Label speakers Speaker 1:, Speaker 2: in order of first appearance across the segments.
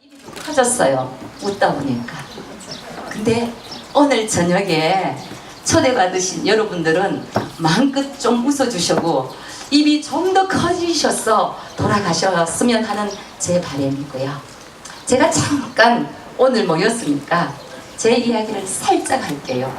Speaker 1: 입이 좀 커졌어요. 웃다 보니까. 근데 오늘 저녁에 초대받으신 여러분들은 마음껏 좀 웃어주시고 입이 좀 더 커지셔서 돌아가셨으면 하는 제 바람이고요. 제가 잠깐 오늘 모였으니까 제 이야기를 살짝 할게요.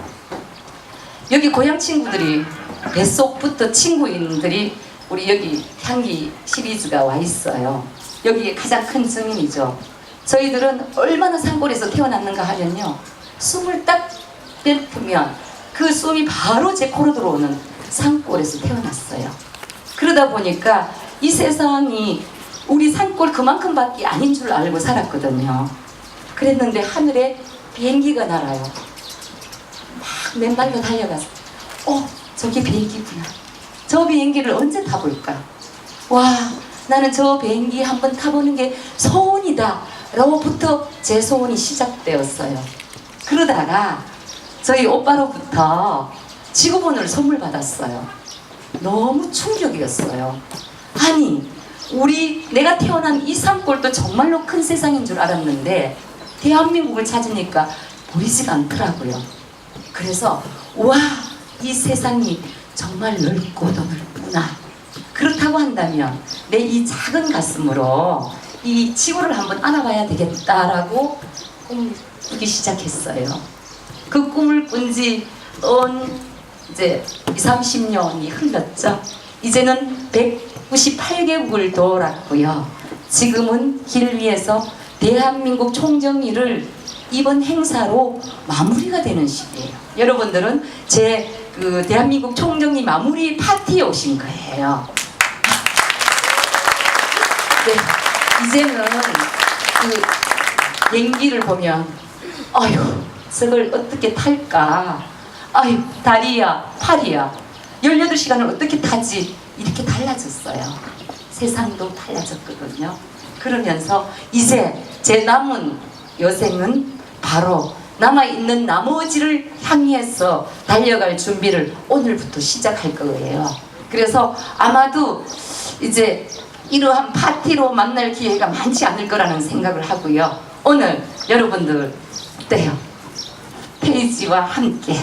Speaker 1: 여기 고향 친구들이 뱃속부터 친구인들이 우리 여기 향기 시리즈가 와 있어요. 여기 가장 큰 증인이죠. 저희들은 얼마나 산골에서 태어났는가 하면요. 숨을 딱 뱉으면 그 숨이 바로 제 코로 들어오는 산골에서 태어났어요. 그러다 보니까 이 세상이 우리 산골 그만큼밖에 아닌 줄 알고 살았거든요. 그랬는데 하늘에 비행기가 날아요. 막 맨발로 달려가서 어 저기 비행기구나. 저 비행기를 언제 타볼까? 와 나는 저 비행기 한번 타보는 게 소원이다. 라고부터 제 소원이 시작되었어요. 그러다가 저희 오빠로부터 지구본을 선물 받았어요. 너무 충격이었어요. 아니 우리 내가 태어난 이 산골도 정말로 큰 세상인 줄 알았는데 대한민국을 찾으니까 보이지가 않더라고요. 그래서 와 이 세상이 정말 넓고도 넓구나. 그렇다고 한다면 내 이 작은 가슴으로 이 지구를 한번 알아봐야 되겠다라고 꿈을 꾸기 시작했어요. 그 꿈을 꾼지 온 이제 2, 30년이 흘렀죠. 이제는 198개국을 돌았고요. 지금은 길 위에서 대한민국 총정리를 이번 행사로 마무리가 되는 시기예요. 여러분들은 제 그 대한민국 총정리 마무리 파티에 오신 거예요. 네, 이제는 그 비행기를 보면 아유 저걸 어떻게 탈까? 아유 다리야 팔이야. 18시간을 어떻게 타지? 이렇게 달라졌어요. 세상도 달라졌거든요. 그러면서 이제 제 남은 여생은 바로 남아있는 나머지를 향해서 달려갈 준비를 오늘부터 시작할 거예요. 그래서 아마도 이제 이러한 파티로 만날 기회가 많지 않을 거라는 생각을 하고요. 오늘 여러분들 어때요? 페이지와 함께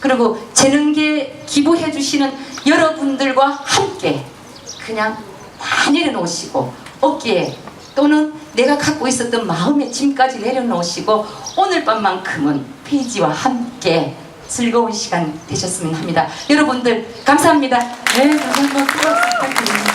Speaker 1: 그리고 재능계 기부해 주시는 여러분들과 함께 그냥 다 내려놓으시고 어깨에 또는 내가 갖고 있었던 마음의 짐까지 내려놓으시고 오늘 밤만큼은 페이지와 함께 즐거운 시간 되셨으면 합니다. 여러분들 감사합니다.
Speaker 2: 네, 부탁드립니다.